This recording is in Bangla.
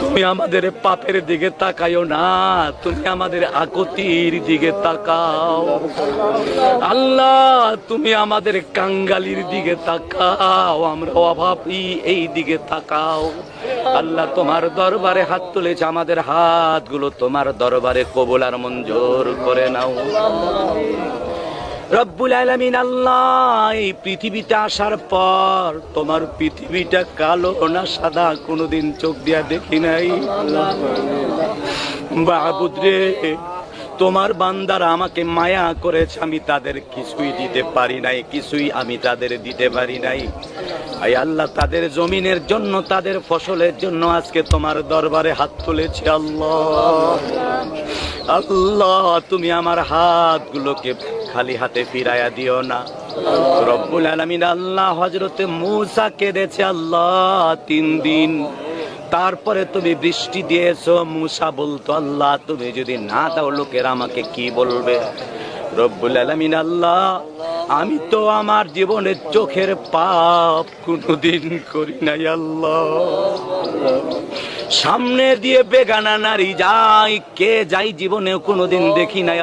তুমি আমাদের পাপের দিকে তাকাইও না, তুমি আমাদের আকতির দিকে তাকাও। আল্লাহ, তুমি আমাদের কাঙ্গালির দিকে তাকাও, আমরা অভাবী এই দিকে তাকাও। আল্লাহ, তোমার দরবারে হাত তুলেছে, আমাদের হাতগুলো তোমার দরবারে কবুল আর মঞ্জুর করে নাও। রব্বুল আলামিন আল্লাহ, এই পৃথিবীতে আসার পর তোমার পৃথিবীটা কালো না সাদা, কোনোদিন চোখ দিয়া দেখি নাই। বাবুদ রে, তোমার বান্দারা আমাকে মায়া করেছে, আমি তাদের কিছুই দিতে পারি নাই, কিছুই আমি তাদের দিতে পারি নাই। আই আল্লাহ, তাদের জমিনের জন্য, তাদের ফসলের জন্য আজকে তোমার দরবারে হাত তুলেছি আল্লাহ। আল্লাহ, তুমি আমার হাতগুলোকে খালি হাতে ফিরাইয়া দিও না। রব্বুল আলামিন আল্লাহ হজরতে মূসা কেঁদেছে আল্লাহ তিন দিন। তারপরে তুমি বৃষ্টি দিয়েছ, মূসা বলতো, আল্লাহ, তুমি যদি না দাও, লোকের আমাকে কি বলবে? রব্বুল আলামিন আল্লাহ, আমি তো আমার জীবনের চোখের পাপ কোনোদিন করি নাই, আল্লাহ। সামনে দিয়ে বেগানা নারী যাই কে যাই জীবনে কোনোদিন দেখি নাই।